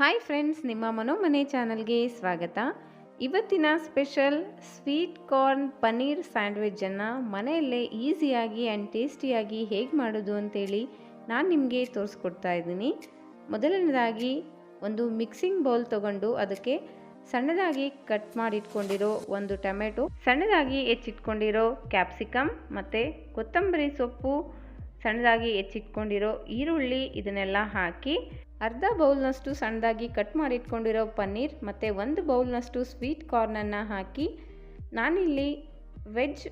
Hi friends ನಿಮ್ಮ ಮನೋಮನೆ ಚಾನಲ್ಗೆ ಸ್ವಾಗತ. ಇವತ್ತಿನ ಸ್ಪೆಷಲ್ ಸ್ವೀಟ್ ಕಾರ್ನ್ ಪನ್ನೀರ್ ಸ್ಯಾಂಡ್ವಿಚನ್ನು ಮನೆಯಲ್ಲೇ ಈಸಿಯಾಗಿ ಆ್ಯಂಡ್ ಟೇಸ್ಟಿಯಾಗಿ ಹೇಗೆ ಮಾಡೋದು ಅಂತೇಳಿ ನಾನು ನಿಮಗೆ ತೋರಿಸ್ಕೊಡ್ತಾ ಇದ್ದೀನಿ. ಮೊದಲನೇದಾಗಿ ಒಂದು ಮಿಕ್ಸಿಂಗ್ ಬೌಲ್ ತಗೊಂಡು ಅದಕ್ಕೆ ಸಣ್ಣದಾಗಿ ಕಟ್ ಮಾಡಿಟ್ಕೊಂಡಿರೋ ಒಂದು ಟೊಮೆಟೊ, ಸಣ್ಣದಾಗಿ ಹೆಚ್ಚಿಟ್ಕೊಂಡಿರೋ ಕ್ಯಾಪ್ಸಿಕಮ್ ಮತ್ತು ಕೊತ್ತಂಬರಿ ಸೊಪ್ಪು, ಸಣ್ಣದಾಗಿ ಹೆಚ್ಚಿಟ್ಕೊಂಡಿರೋ ಈರುಳ್ಳಿ ಇದನ್ನೆಲ್ಲ ಹಾಕಿ ಅರ್ಧ ಬೌಲ್ನಷ್ಟು ಸಣ್ಣದಾಗಿ ಕಟ್ ಮಾಡಿಟ್ಕೊಂಡಿರೋ ಪನ್ನೀರ್ ಮತ್ತು ಒಂದು ಬೌಲ್ನಷ್ಟು ಸ್ವೀಟ್ ಕಾರ್ನನ್ನು ಹಾಕಿ ನಾನಿಲ್ಲಿ ವೆಜ್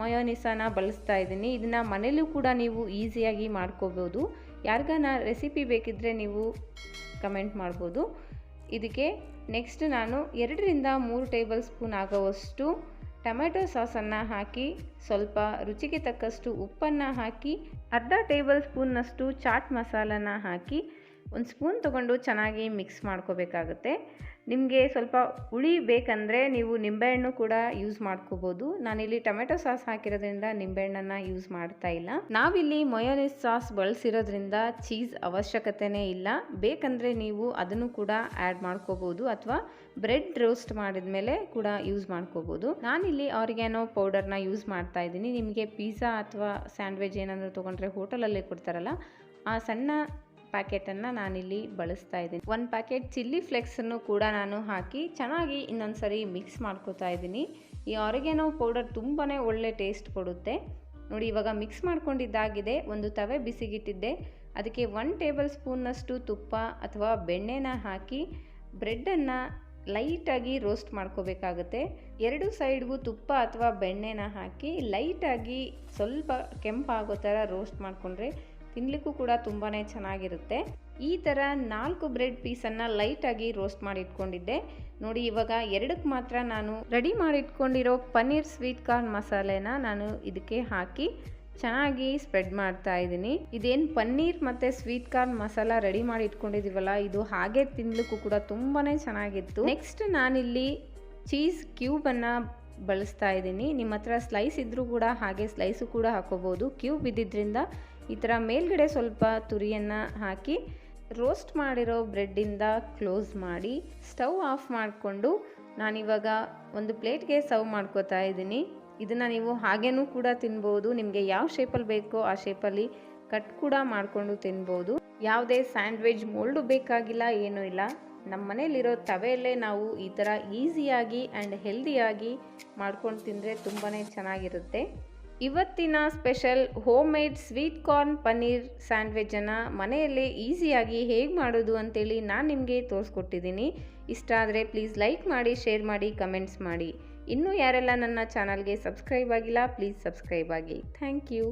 ಮಯೋನಿಸನ ಬಳಸ್ತಾ ಇದ್ದೀನಿ. ಇದನ್ನು ಮನೇಲೂ ಕೂಡ ನೀವು ಈಸಿಯಾಗಿ ಮಾಡ್ಕೋಬೋದು. ಯಾರಿಗಾನ ರೆಸಿಪಿ ಬೇಕಿದ್ದರೆ ನೀವು ಕಮೆಂಟ್ ಮಾಡ್ಬೋದು. ಇದಕ್ಕೆ ನೆಕ್ಸ್ಟ್ ನಾನು ಎರಡರಿಂದ ಮೂರು ಟೇಬಲ್ ಸ್ಪೂನ್ ಆಗೋವಷ್ಟು ಟೊಮೆಟೊ ಸಾಸನ್ನು ಹಾಕಿ ಸ್ವಲ್ಪ ರುಚಿಗೆ ತಕ್ಕಷ್ಟು ಉಪ್ಪನ್ನು ಹಾಕಿ ಅರ್ಧ ಟೇಬಲ್ ಸ್ಪೂನ್ನಷ್ಟು ಚಾಟ್ ಮಸಾಲನ ಹಾಕಿ ಒಂದು ಸ್ಪೂನ್ ತೊಗೊಂಡು ಚೆನ್ನಾಗಿ ಮಿಕ್ಸ್ ಮಾಡ್ಕೋಬೇಕಾಗುತ್ತೆ. ನಿಮಗೆ ಸ್ವಲ್ಪ ಹುಳಿ ಬೇಕಂದರೆ ನೀವು ನಿಂಬೆಹಣ್ಣು ಕೂಡ ಯೂಸ್ ಮಾಡ್ಕೋಬೋದು. ನಾನಿಲ್ಲಿ ಟೊಮೆಟೊ ಸಾಸ್ ಹಾಕಿರೋದ್ರಿಂದ ನಿಂಬೆಹಣ್ಣನ್ನು ಯೂಸ್ ಮಾಡ್ತಾ ಇಲ್ಲ. ನಾವಿಲ್ಲಿ ಮೊಯೋನಿಸ್ ಸಾಸ್ ಬಳಸಿರೋದ್ರಿಂದ ಚೀಸ್ ಅವಶ್ಯಕತೆನೇ ಇಲ್ಲ. ಬೇಕಂದರೆ ನೀವು ಅದನ್ನು ಕೂಡ ಆ್ಯಡ್ ಮಾಡ್ಕೋಬೋದು ಅಥವಾ ಬ್ರೆಡ್ ರೋಸ್ಟ್ ಮಾಡಿದ ಮೇಲೆ ಕೂಡ ಯೂಸ್ ಮಾಡ್ಕೋಬೋದು. ನಾನಿಲ್ಲಿ ಆರ್ಗ್ಯಾನೋ ಪೌಡರ್ನ ಯೂಸ್ ಮಾಡ್ತಾ ಇದ್ದೀನಿ. ನಿಮಗೆ ಪಿಜ್ಜಾ ಅಥವಾ ಸ್ಯಾಂಡ್ವಿಚ್ ಏನಾದರೂ ತೊಗೊಂಡ್ರೆ ಹೋಟೆಲಲ್ಲೇ ಕೊಡ್ತಾರಲ್ಲ, ಆ ಸಣ್ಣ ಪ್ಯಾಕೆಟನ್ನು ನಾನಿಲ್ಲಿ ಬಳಸ್ತಾ ಇದ್ದೀನಿ. ಒಂದು ಪ್ಯಾಕೆಟ್ ಚಿಲ್ಲಿ ಫ್ಲೆಕ್ಸನ್ನು ಕೂಡ ನಾನು ಹಾಕಿ ಚೆನ್ನಾಗಿ ಇನ್ನೊಂದು ಸರಿ ಮಿಕ್ಸ್ ಮಾಡ್ಕೋತಾ ಇದ್ದೀನಿ. ಈ ಆರಿಗ್ಯಾನೋ ಪೌಡರ್ ತುಂಬಾ ಒಳ್ಳೆ ಟೇಸ್ಟ್ ಕೊಡುತ್ತೆ. ನೋಡಿ, ಇವಾಗ ಮಿಕ್ಸ್ ಮಾಡ್ಕೊಂಡಿದ್ದಾಗಿದೆ. ಒಂದು ತವೆ ಬಿಸಿಗಿಟ್ಟಿದ್ದೆ. ಅದಕ್ಕೆ ಒನ್ ಟೇಬಲ್ ಸ್ಪೂನ್ನಷ್ಟು ತುಪ್ಪ ಅಥವಾ ಬೆಣ್ಣೆನ ಹಾಕಿ ಬ್ರೆಡ್ಡನ್ನು ಲೈಟಾಗಿ ರೋಸ್ಟ್ ಮಾಡ್ಕೋಬೇಕಾಗುತ್ತೆ. ಎರಡು ಸೈಡ್ಗೂ ತುಪ್ಪ ಅಥವಾ ಬೆಣ್ಣೆನ ಹಾಕಿ ಲೈಟಾಗಿ ಸ್ವಲ್ಪ ಕೆಂಪಾಗೋ ಥರ ರೋಸ್ಟ್ ಮಾಡಿಕೊಂಡ್ರೆ ತಿನ್ನಲಿಕ್ಕೂ ಕೂಡ ತುಂಬಾ ಚೆನ್ನಾಗಿರುತ್ತೆ. ಈ ಥರ ನಾಲ್ಕು ಬ್ರೆಡ್ ಪೀಸನ್ನು ಲೈಟಾಗಿ ರೋಸ್ಟ್ ಮಾಡಿ ಇಟ್ಕೊಂಡಿದ್ದೆ ನೋಡಿ, ಇವಾಗ ಎರಡಕ್ಕೆ ಮಾತ್ರ ನಾನು ರೆಡಿ ಮಾಡಿಟ್ಕೊಂಡಿರೋ ಪನ್ನೀರ್ ಸ್ವೀಟ್ ಕಾರ್ನ್ ಮಸಾಲೆನ ನಾನು ಇದಕ್ಕೆ ಹಾಕಿ ಚೆನ್ನಾಗಿ ಸ್ಪ್ರೆಡ್ ಮಾಡ್ತಾ ಇದ್ದೀನಿ. ಇದೇನು ಪನ್ನೀರ್ ಮತ್ತು ಸ್ವೀಟ್ ಕಾರ್ನ್ ಮಸಾಲ ರೆಡಿ ಮಾಡಿ ಇಟ್ಕೊಂಡಿದ್ದೀವಲ್ಲ ಇದು ಹಾಗೆ ತಿನ್ನಲಿಕ್ಕೂ ಕೂಡ ತುಂಬಾ ಚೆನ್ನಾಗಿತ್ತು. ನೆಕ್ಸ್ಟ್ ನಾನಿಲ್ಲಿ ಚೀಸ್ ಕ್ಯೂಬನ್ನು ಬಳಸ್ತಾ ಇದ್ದೀನಿ. ನಿಮ್ಮ ಹತ್ರ ಸ್ಲೈಸ್ ಇದ್ದರೂ ಕೂಡ ಹಾಗೆ ಸ್ಲೈಸು ಕೂಡ ಹಾಕೋಬೋದು. ಕ್ಯೂಬ್ ಇದ್ದಿದ್ದರಿಂದ ಈ ಥರ ಮೇಲ್ಗಡೆ ಸ್ವಲ್ಪ ತುರಿಯನ್ನು ಹಾಕಿ ರೋಸ್ಟ್ ಮಾಡಿರೋ ಬ್ರೆಡ್ಡಿಂದ ಕ್ಲೋಸ್ ಮಾಡಿ ಸ್ಟವ್ ಆಫ್ ಮಾಡಿಕೊಂಡು ನಾನಿವಾಗ ಒಂದು ಪ್ಲೇಟ್ಗೆ ಸರ್ವ್ ಮಾಡ್ಕೋತಾ ಇದ್ದೀನಿ. ಇದನ್ನು ನೀವು ಹಾಗೇನೂ ಕೂಡ ತಿನ್ಬೋದು. ನಿಮಗೆ ಯಾವ ಶೇಪಲ್ಲಿ ಬೇಕೋ ಆ ಶೇಪಲ್ಲಿ ಕಟ್ ಕೂಡ ಮಾಡಿಕೊಂಡು ತಿನ್ಬೋದು. ಯಾವುದೇ ಸ್ಯಾಂಡ್ವಿಚ್ ಮೋಲ್ಡು ಬೇಕಾಗಿಲ್ಲ, ಏನೂ ಇಲ್ಲ. ನಮ್ಮ ಮನೇಲಿರೋ ತವೆಯಲ್ಲೇ ನಾವು ಈ ಥರ ಈಸಿಯಾಗಿ ಆ್ಯಂಡ್ ಹೆಲ್ದಿಯಾಗಿ ಮಾಡ್ಕೊಂಡು ತಿಂದರೆ ತುಂಬಾ ಚೆನ್ನಾಗಿರುತ್ತೆ. ಇವತ್ತಿನ special home made sweet corn paneer ಸ್ಯಾಂಡ್ವಿಚನ್ನು ಮನೆಯಲ್ಲೇ ಈಸಿಯಾಗಿ ಹೇಗೆ ಮಾಡೋದು ಅಂತೇಳಿ ನಾನು ನಿಮಗೆ ತೋರಿಸ್ಕೊಟ್ಟಿದ್ದೀನಿ. ಇಷ್ಟ ಆದರೆ ಪ್ಲೀಸ್ ಲೈಕ್ ಮಾಡಿ, ಶೇರ್ ಮಾಡಿ, ಕಮೆಂಟ್ಸ್ ಮಾಡಿ. ಇನ್ನೂ ಯಾರೆಲ್ಲ ನನ್ನ ಚಾನಲ್ಗೆ ಸಬ್ಸ್ಕ್ರೈಬ್ ಆಗಿಲ್ಲ, ಪ್ಲೀಸ್ ಸಬ್ಸ್ಕ್ರೈಬ್ ಆಗಿ. Thank you.